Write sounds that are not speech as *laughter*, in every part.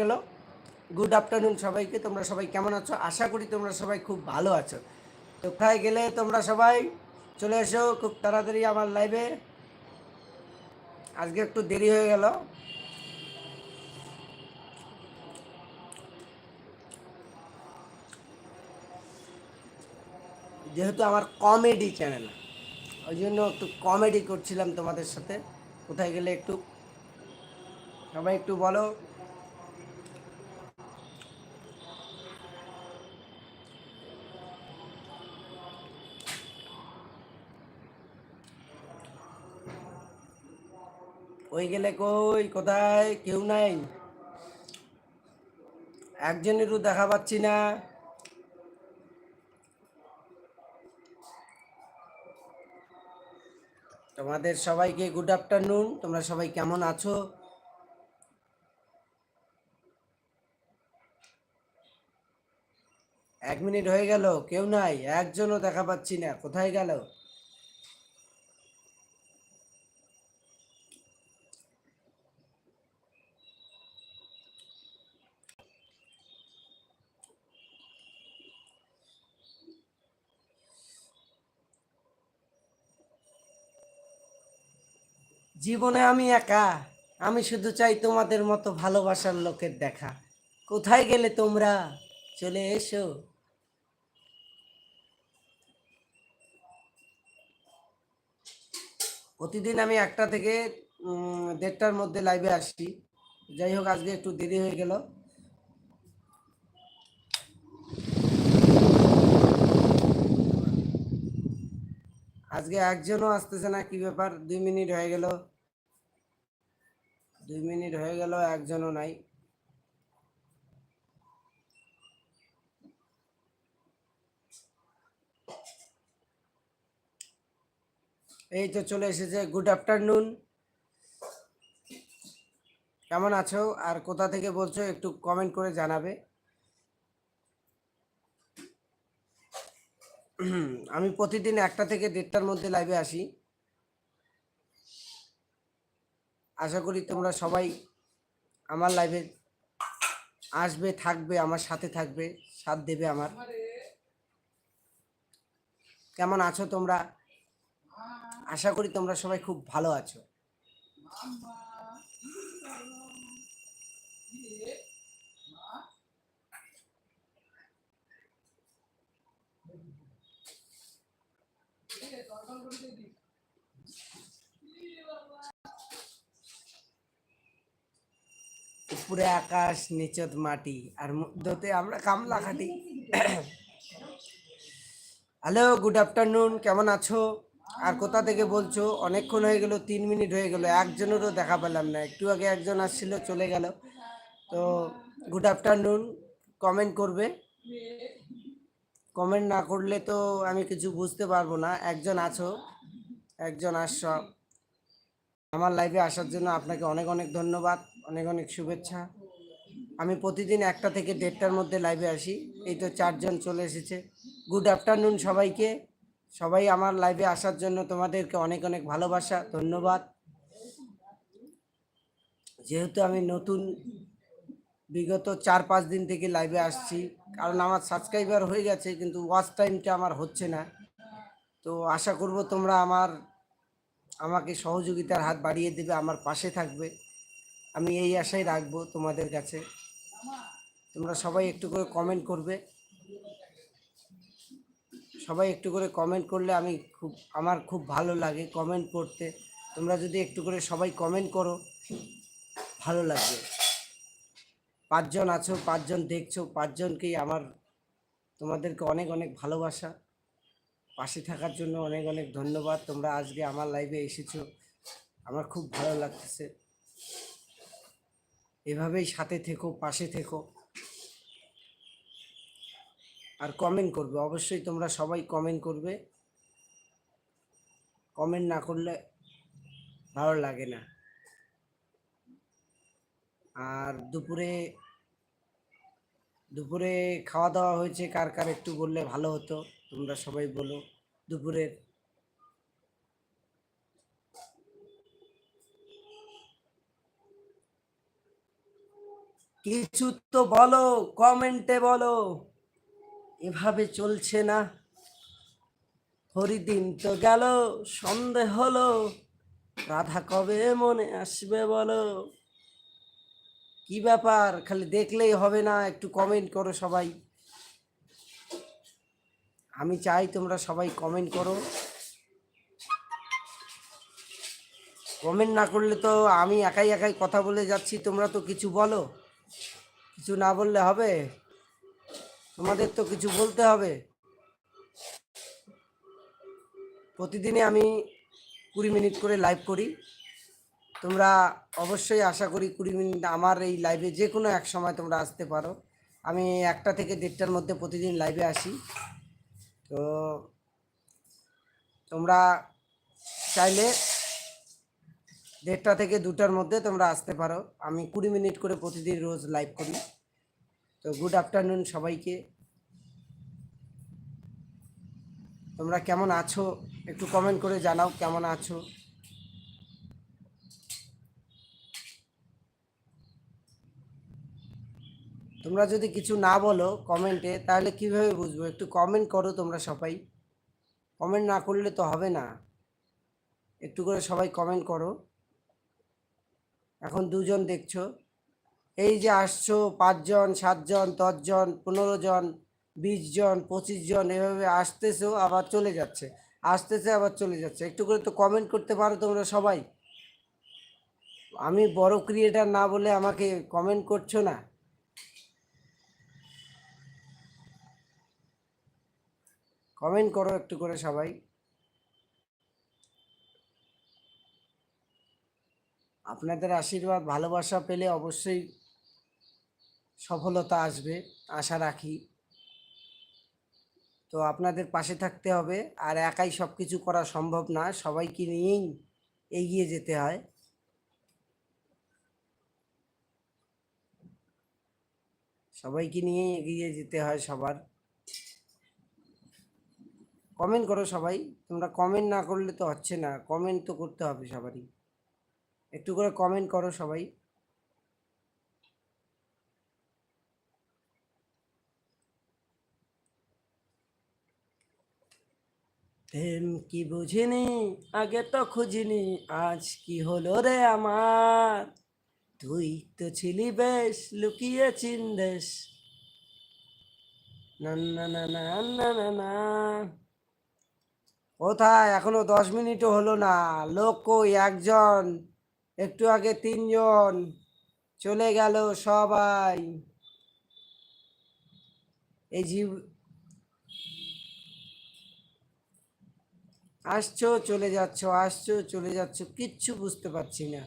গেল। Good afternoon সবাইকে, তোমরা সবাই কেমন আছো? আশা করি তোমরা সবাই খুব ভালো আছো। কোথায় গেলে তোমরা সবাই? চলে এসো খুব তাড়াতাড়ি আমার লাইভে আজকে একটু দেরি হয়ে গেল। যেহেতু আমার কমেডি চ্যানেল ওই জন্য একটু কমেডি করছিলাম তোমাদের সাথে। কোথায় গেলে একটু? সবাই একটু বলো। ওই গেলে কই? কোথায়? কেউ নাই। একজনেরও দেখা পাচ্ছি না। তোমাদের সবাইকে গুড আফটারনুন তোমরা সবাই কেমন আছো? এক মিনিট হয়ে গেল, কেউ নাই। একজনও দেখা পাচ্ছি না। কোথায় গেল? জীবনে আমি একা। আমি শুধু চাই তোমাদের মতো ভালোবাসার লোকের দেখা। কোথায় গেলে তোমরা চলে এসো? প্রতিদিন আমি একটা থেকে দেড়টার মধ্যে লাইভে আসছি যাই হোক, আজকে একটু দেরি হয়ে গেল। আজকে একজনও আসতেছে না, কি ব্যাপার? দুই মিনিট হয়ে গেল। দুই মিনিট হয়ে গেল, একজনও নাই। এই তো চলে এসেছে গুড আফটারনুন কেমন আছো? আর কোথা থেকে বলছো, একটু কমেন্ট করে জানাবে। আমি প্রতিদিন একটা থেকে দেড়টার মধ্যে লাইভে আসি। আশা করি তোমরা সবাই আমার লাইভে আসবে, থাকবে, আমার সাথে থাকবে, সাথ দেবে আমার। কেমন আছো তোমরা? আশা করি তোমরা সবাই খুব ভালো আছো। উপরে আকাশ, নিচত মাটি আর মধ্যতে আমরা কামলা খাটি। হ্যালো গুড আফটারনুন কেমন আছো? আর কোথা থেকে বলছো? অনেকক্ষণ হয়ে গেল, তিন মিনিট হয়ে গেল, একজনেরও দেখা পেলাম না। একটু আগে একজন আসছিল, চলে গেল। তো গুড আফটারনুন কমেন্ট করবে। কমেন্ট না করলে তো আমি কিছু বুঝতে পারব না। একজন আছো, একজন আসছো। আমার লাইভে আসার জন্য আপনাকে অনেক অনেক ধন্যবাদ। অনেক অনেক শুভেচ্ছা। আমি প্রতিদিন একটা থেকে দেড়টার মধ্যে লাইভে আসি। এই তো চারজন চলে এসেছে। গুড আফটারনুন সবাইকে। সবাই আমার লাইভে আসার জন্য তোমাদেরকে অনেক অনেক ভালোবাসা, ধন্যবাদ। যেহেতু আমি নতুন, বিগত চার পাঁচ দিন থেকে লাইভে আসছি, কারণ আমার সাবস্ক্রাইবার হয়ে গেছে, কিন্তু ওয়াচ টাইমটা আমার হচ্ছে না। তো আশা করব তোমরা আমার, আমাকে সহযোগিতার হাত বাড়িয়ে দেবে, আমার পাশে থাকবে। আমি এই আশাই রাখব তোমাদের কাছে। তোমরা সবাই একটু করে কমেন্ট করবে। সবাই একটু করে কমেন্ট করলে আমি খুব, আমার খুব ভালো লাগে কমেন্ট করতে। তোমরা যদি একটু করে সবাই কমেন্ট করো, ভালো লাগবে। পাঁচজন আছো, পাঁচজন দেখছ, পাঁচজনকেই আমার তোমাদেরকে অনেক অনেক ভালোবাসা। পাশে থাকার জন্য অনেক অনেক ধন্যবাদ। তোমরা আজকে আমার লাইভে এসেছ। আমার খুব ভালো লাগতেছে। এভাবেই সাথে থেকো, পাশে থেকো। আর কমেন্ট করবে, অবশ্যই তোমরা সবাই কমেন্ট করবে। কমেন্ট না করলে ভালো লাগে না। আর দুপুরে দুপুরে খাওয়া দাওয়া হয়েছে, কার কার একটু বললে ভালো হতো, তোমরা সবাই বলো। দুপুরের কিছু তো বলো, কমেন্টে বলো। এভাবে চলছে না। হরিদিন তো গেল, সন্ধে হলো। রাধা কবে মনে আসবে বলো। কি ব্যাপার, খালি দেখলেই হবে না, একটু কমেন্ট করো সবাই। আমি চাই তোমরা সবাই কমেন্ট করো। কমেন্ট না করলে তো আমি একাই একাই কথা বলে যাচ্ছি, তোমরা তো কিছু বলো। কিছু না বললে হবে? তোমাদের তো কিছু বলতে হবে। প্রতিদিনই আমি কুড়ি মিনিট করে লাইভ করি। তোমরা অবশ্যই আশা করি কুড়ি মিনিট আমার এই লাইভে যে কোনো এক সময় তোমরা আসতে পারো। আমি একটা থেকে দেড়টার মধ্যে প্রতিদিন লাইভে আসি। তো তোমরা চাইলে দেড়টা থেকে দুটার মধ্যে তোমরা আসতে পারো। আমি কুড়ি মিনিট করে প্রতিদিন রোজ লাইভ করি। তো গুড আফটারনুন সবাইকে। তোমরা কেমন আছো? একটু কমেন্ট করে জানাও কেমন আছো। তোমরা যদি কিছু না বলো কমেন্টে তাহলে কীভাবে বুঝব? একটু কমেন্ট করো তোমরা সবাই। কমেন্ট না করলে তো হবে না। একটু করে সবাই কমেন্ট করো। এখন দুজন দেখছ। এই যে আসছো পাঁচজন, সাতজন, দশজন পনেরো জন বিশ জন পঁচিশ জন এভাবে আসতেছো, আবার চলে যাচ্ছে। আসতেছে, আবার চলে যাচ্ছে। একটু করে তো কমেন্ট করতে পারো তোমরা সবাই। আমি বড় ক্রিয়েটার না বলে আমাকে কমেন্ট করছ না। কমেন্ট করো একটু করে সবাই। আপনাদের আশীর্বাদ, ভালোবাসা পেলে অবশ্যই সফলতা আসবে, আশা রাখি। তো আপনাদের পাশে থাকতে হবে, আর একাই সব কিছু করা সম্ভব না, সবাইকে নিয়েই এগিয়ে যেতে হয়। সবাইকে নিয়েই এগিয়ে যেতে হয় সবার। কমেন্ট করো সবাই, তোমরা কমেন্ট না করলে তো হচ্ছে না, কমেন্ট তো করতে হবে সবারই। একটু করে কমেন্ট করো সবাই। প্রেম কি বুঝিনি? আগে তো খুঁজিনি, আজ কি হলো রে আমার? তুই তো ছিলি বেশ, লুকিয়ে চিন্দেশ। না না না না না না না। কোথায়? এখনও দশ মিনিটও হলো না। লোক একজন। একটু আগে তিনজন চলে গেল সবাই। এই জীব আসছো, চলে যাচ্ছ, আসছো, চলে যাচ্ছ, কিচ্ছু বুঝতে পারছি না।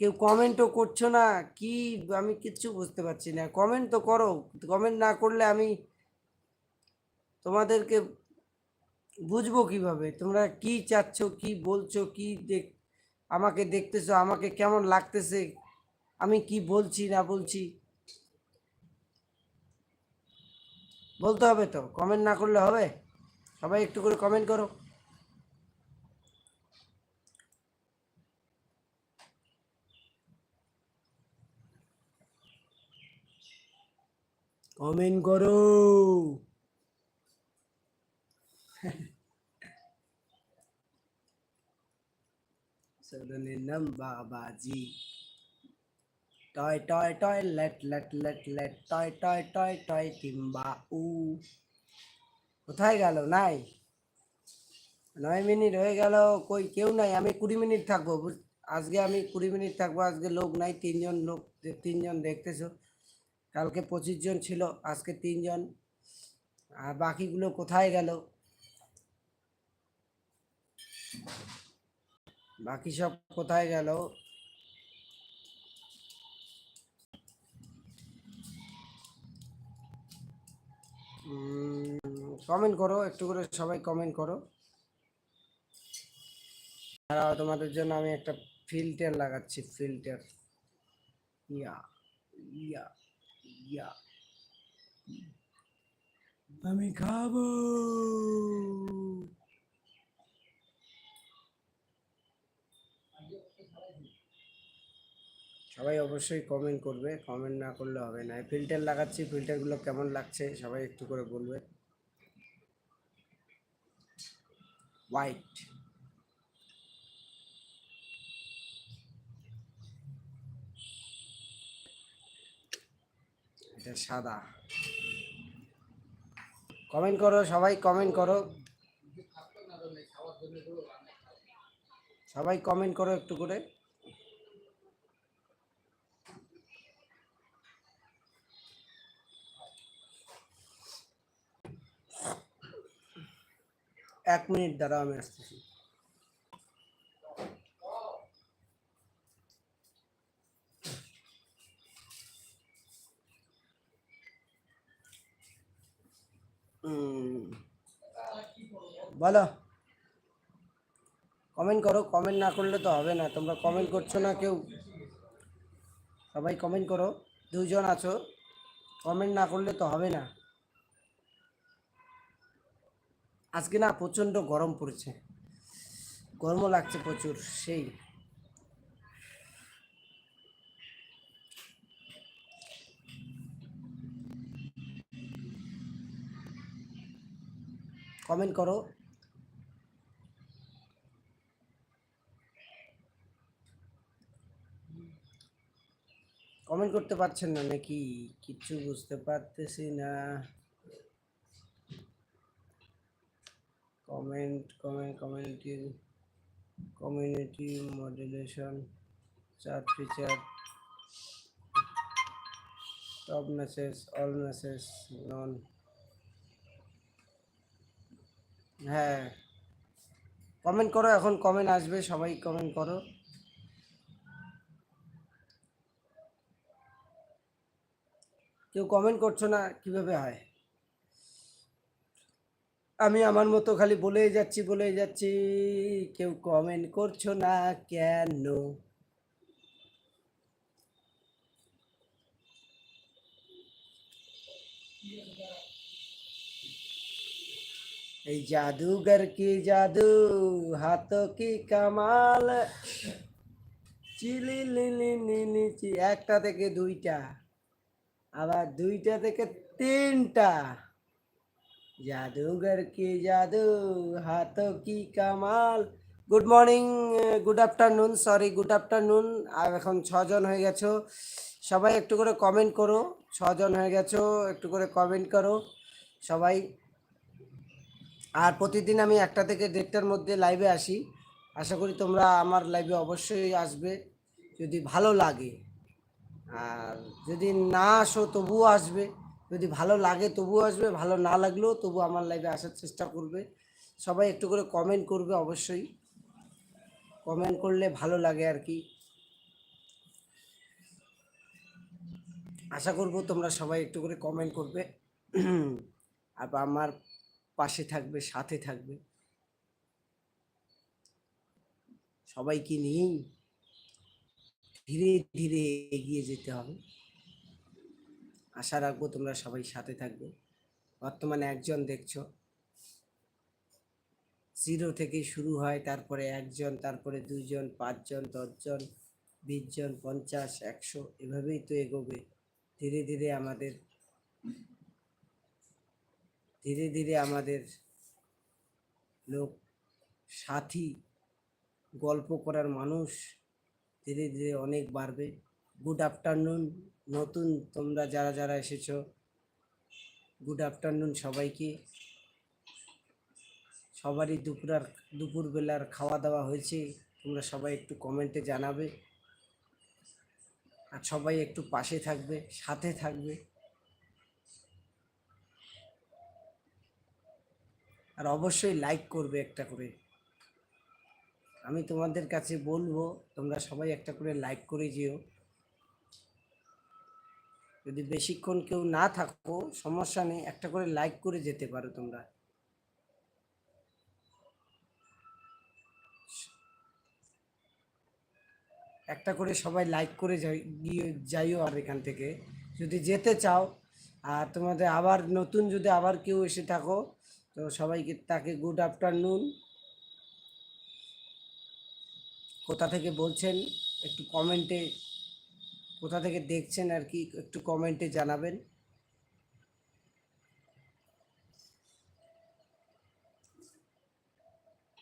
কেউ কমেন্টও করছ না, কি আমি কিচ্ছু বুঝতে পারছি না। কমেন্ট তো করো, কমেন্ট না করলে আমি তোমাদেরকে বুঝব কীভাবে? তোমরা কি চাচ্ছ, কি বলছো, কি দেখ, আমাকে দেখতেছো, আমাকে কেমন লাগতেছে? আমি কি বলছি, না বলছি? বলতে হবে তো কমেন্ট না করলে হবে? সবাই একটু করে কমেন্ট করো। কমেন্ট করো। নাম বাবাজি toy toy toy, late late late late, toy toy toy toy কিংবা উ। কোথায় গেল? নাই। নয় মিনিট হয়ে গেল। কই, কেউ নাই। আমি কুড়ি মিনিট থাকব। আজকে আমি কুড়ি মিনিট থাকব। আজকে লোক নাই। তিনজন লোক তিনজন দেখতেছো। কালকে পঁচিশ জন ছিল। আজকে তিনজন। আর বাকিগুলো কোথায় গেল? বাকি সব কোথায় গেল? কমেন্ট করো, একটু করে সবাই কমেন্ট করো। তোমাদের জন্য আমি একটা ফিল্টার লাগাচ্ছি ফিল্টার ইয়া ইয়া ইয়া। আমি খাব। সবাই অবশ্যই কমেন্ট করবে। কমেন্ট না করলে হবে না। ফিল্টার লাগাচ্ছি ফিল্টারগুলো কেমন লাগছে সবাই একটু করে বলবে। হোয়াইট এটা সাদা। কমেন্ট করো, সবাই কমেন্ট করো। সবাই কমেন্ট করো একটু করে। এক মিনিট দাঁড়াও, আমি আসতেছি। বলো। কমেন্ট করো, কমেন্ট না করলে তো হবে না, তোমরা কমেন্ট করছ না কেউ। সবাই কমেন্ট করো দুজন আছো, কমেন্ট না করলে তো হবে না। আজকে না প্রচণ্ড গরম পড়েছে। গরমও লাগছে প্রচুর, সেই। কমেন্ট করো। কমেন্ট করতে পারছেন না নাকি? কিচ্ছু বুঝতে পারতেছি না। Comment comment community community moderation chart feature top message all message non হ্যাঁ কমেন্ট করো, এখন কমেন্ট আসবে, সবাই কমেন্ট করো। কেউ কমেন্ট করছ না, কীভাবে হয়? আমি আমার মতো খালি বলেই যাচ্ছি বলেই যাচ্ছি কেউ কমেন্ট করছ না কেন এই জাদুঘর কি জাদু হাত কি কামাল চিলি লিলি লিলি একটা থেকে দুইটা আবার দুইটা থেকে তিনটা জাদুঘর কি জাদু হাত কি Kamal good morning good afternoon sorry good afternoon আর এখন ছজন হয়ে গেছো। সবাই একটু করে কমেন্ট করো। ছজন হয়ে গেছো, একটু করে কমেন্ট করো। সবাই। আর প্রতিদিন আমি একটা থেকে দেড়টার মধ্যে লাইভে আসি। আশা করি তোমরা আমার লাইভে অবশ্যই আসবে, যদি ভালো লাগে। আর যদি না আসো, তবুও আসবে। যদি ভালো লাগে তবুও আসবে, ভালো না লাগলেও তবু আমার লাইভে আসার চেষ্টা করবে। সবাই একটু করে কমেন্ট করবে অবশ্যই। কমেন্ট করলে ভালো লাগে আর কি। আশা করব তোমরা সবাই একটু করে কমেন্ট করবে। আর আমার পাশে থাকবে, সাথে থাকবে। সবাইকে নিয়েই ধীরে ধীরে এগিয়ে যেতে হবে। আশা রাখব তোমরা সবাই সাথে থাকবে। বর্তমানে একজন দেখছ। জিরো থেকে শুরু হয়, তারপরে একজন, তারপরে দুইজন, পাঁচজন, দশজন বিশ জন পঞ্চাশ, একশো, এভাবেই তো এগোবে। ধীরে ধীরে আমাদের, ধীরে ধীরে আমাদের লোক, সাথী, গল্প করার মানুষ ধীরে ধীরে অনেক বাড়বে। Good afternoon. নতুন তোমরা যারা যারা এসেছ গুড আফটারনুন সবাইকে। সবারই দুপুরার দুপুরবেলার খাওয়া দাওয়া হয়েছে, তোমরা সবাই একটু কমেন্টে জানাবে। আর সবাই একটু পাশে থাকবে, সাথে থাকবে। আর অবশ্যই লাইক করবে একটা করে। আমি তোমাদের কাছে বলব, তোমরা সবাই একটা করে লাইক করে যেও। যদি বেশিক্ষণ কেউ না থাকো, সমস্যা নেই, একটা করে লাইক করে যেতে পারো তোমরা। একটা করে সবাই লাইক করে গিয়ে যাইও আর এখান থেকে। যদি যেতে চাও, আর তোমাদের আবার নতুন যদি আবার কেউ এসে থাকো, তো সবাইকে তাকে গুড আফটারনুন কোথা থেকে বলছেন, একটু কমেন্টে কোথা থেকে দেখছেন আর কি, একটু কমেন্টে জানাবেন।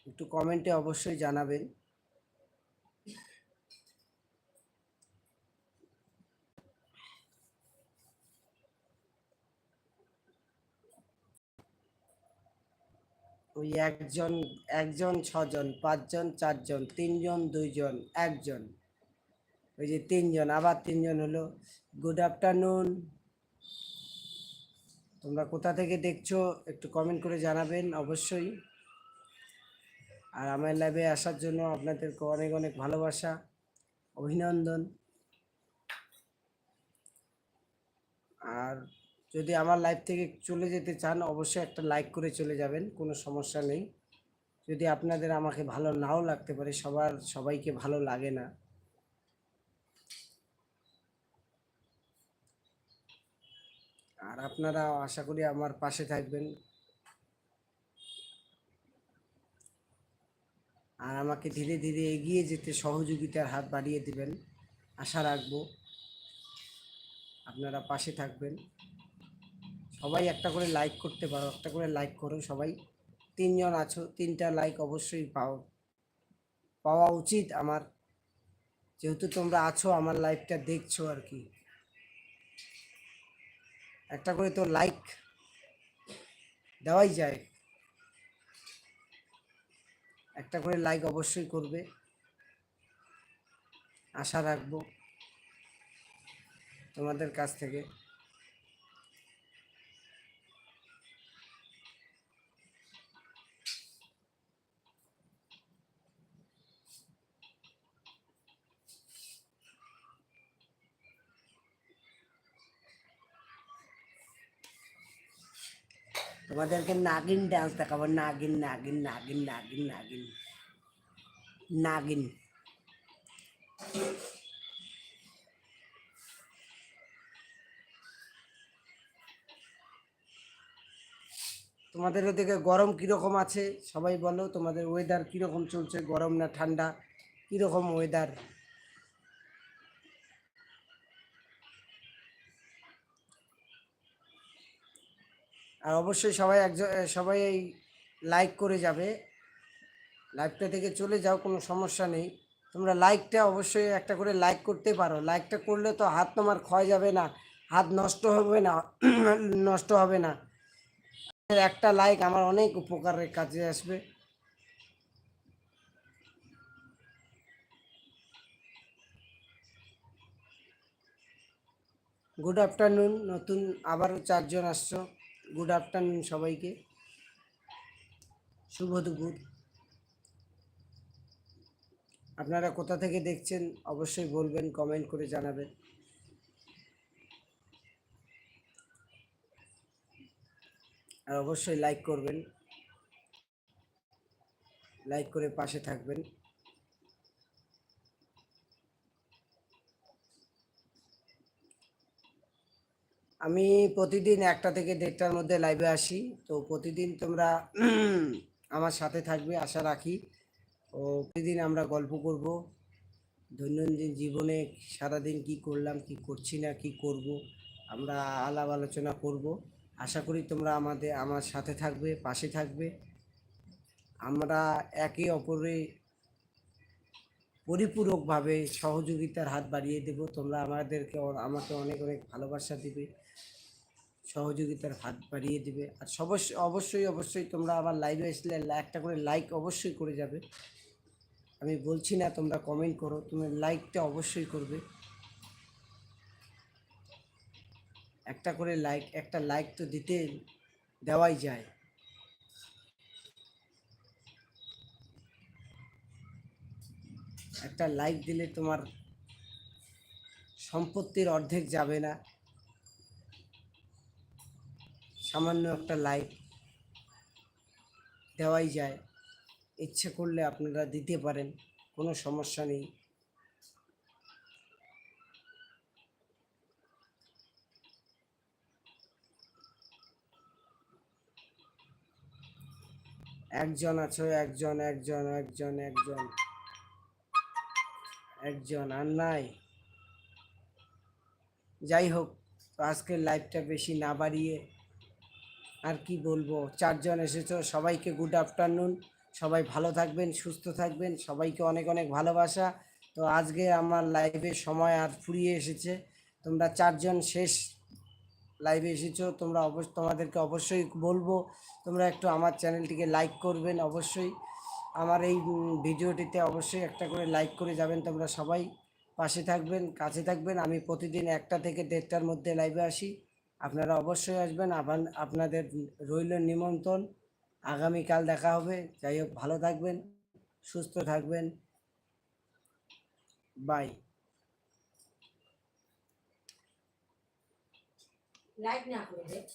একটু কমেন্টে অবশ্যই জানাবেন। ওই একজন একজন, ছজন, পাঁচজন, চারজন, তিনজন, দুইজন, একজন। ওই যে তিনজন, আবার তিনজন হলো। গুড আফটারনুন তোমরা কোথা থেকে দেখছ, একটু কমেন্ট করে জানাবেন, অবশ্যই। আর আমার লাইভে আসার জন্য আপনাদেরকে অনেক অনেক ভালোবাসা, অভিনন্দন। আর যদি আমার লাইভ থেকে চলে যেতে চান, অবশ্যই একটা লাইক করে চলে যাবেন, কোনো সমস্যা নেই। যদি আপনাদের আমাকে ভালো নাও লাগতে পারে, সবার, সবাইকে ভালো লাগে না। আর আপনারা আশা করি আমার পাশে থাকবেন। আর আমাকে ধীরে ধীরে এগিয়ে যেতে সহযোগিতার হাত বাড়িয়ে দিবেন। আশা রাখব আপনারা পাশে থাকবেন। সবাই একটা করে লাইক করতে পারো, একটা করে লাইক করো সবাই। তিনজন আছো, তিনটা লাইক অবশ্যই পাও। পাওয়া উচিত আমার। যেহেতু তোমরা আছো, আমার লাইভটা দেখছ আর কি। একটা করে তো লাইক দেওয়াই যায়। একটা করে লাইক অবশ্যই করবে। আশা রাখব তোমাদের কাছ থেকে। তোমাদেরকে নাগিন ডান্স দেখাবো, নাগিন নাগিন নাগিন নাগিন নাগিন নাগিন। তোমাদের ওদিকে গরম কীরকম আছে? সবাই বলো, তোমাদের ওয়েদার কীরকম চলছে? গরম না ঠান্ডা? কীরকম ওয়েদার আর অবশ্যই সবাই একজন সবাই এই লাইক করে যাবে। লাইভটা থেকে চলে যাও, কোনো সমস্যা নেই। তোমরা লাইকটা অবশ্যই একটা করে লাইক করতে পারো। লাইকটা করলে তো হাত তোমার ক্ষয় যাবে না। হাত নষ্ট হবে না, *clears throat* নষ্ট হবে না। একটা লাইক আমার অনেক উপকারের কাজে আসবে। গুড আফটারনুন নতুন আবারও চারজন আসছো। গুড আফটারনুন সবাইকে। শুভ দুপুর আপনারা কোথা থেকে দেখছেন অবশ্যই বলবেন কমেন্ট করে জানাবেন। আর অবশ্যই লাইক করবেন। লাইক করে পাশে থাকবেন। আমি প্রতিদিন একটা থেকে দেড়টার মধ্যে লাইভে আসি। তো প্রতিদিন তোমরা আমার সাথে থাকবে, আশা রাখি। ও প্রতিদিন আমরা গল্প করব। দৈনন্দিন জীবনে সারাদিন কি করলাম, কি করছি না, কি করব, আমরা আলাপ আলোচনা করব। আশা করি তোমরা আমাদের, আমার সাথে থাকবে, পাশে থাকবে। আমরা একে অপরে পরিপূরকভাবে সহযোগিতার হাত বাড়িয়ে দেব। তোমরা আমাদেরকে আমাকে অনেক অনেক ভালোবাসা দিবে। সহযোগিতার হাত বাড়িয়ে দিবে। আর অবশ্যই অবশ্যই তোমরা আমার লাইভে আসলে একটা করে লাইক অবশ্যই করে যাবে। আমি বলছি না তোমরা কমেন্ট করো, তুমি লাইকটা অবশ্যই করবে। একটা করে লাইক একটা লাইক তো দিতে দেওয়াই যায়। একটা লাইক দিলে তোমার সম্পত্তির অর্ধেক যাবে না। সামান্য একটা লাইক দেওয়াই যায়। ইচ্ছে করলে আপনারা দিতে পারেন, কোনো সমস্যা নেই। একজন আছো, একজন একজন একজন একজন একজন, আর নাই। যাই হোক, আজকের লাইভটা বেশি না বাড়িয়ে আর কি বলব? চারজন এসেছ, সবাইকে গুড আফটারনুন সবাই ভালো থাকবেন, সুস্থ থাকবেন, সবাইকে অনেক অনেক ভালোবাসা। তো আজকে আমার লাইভে সময় আর ফুরিয়ে এসেছে। তোমরা চারজন শেষ লাইভে এসেছ, তোমরা অবশ্য তোমাদেরকে অবশ্যই বলব, তোমরা একটু আমার চ্যানেলটিকে লাইক করবেন অবশ্যই। আমার এই ভিডিওটিতে অবশ্যই একটা করে লাইক করে যাবেন তোমরা সবাই। পাশে থাকবেন, কাছে থাকবেন, আমি প্রতিদিন একটা থেকে দেড়টার মধ্যে লাইভে আসি। আপনারা অবশ্যই আসবেন। আপনাদের রইল নিমন্ত্রণ। আগামীকাল দেখা হবে। যাই হোক, ভালো থাকবেন, সুস্থ থাকবেন। বাই। লাইক না করে।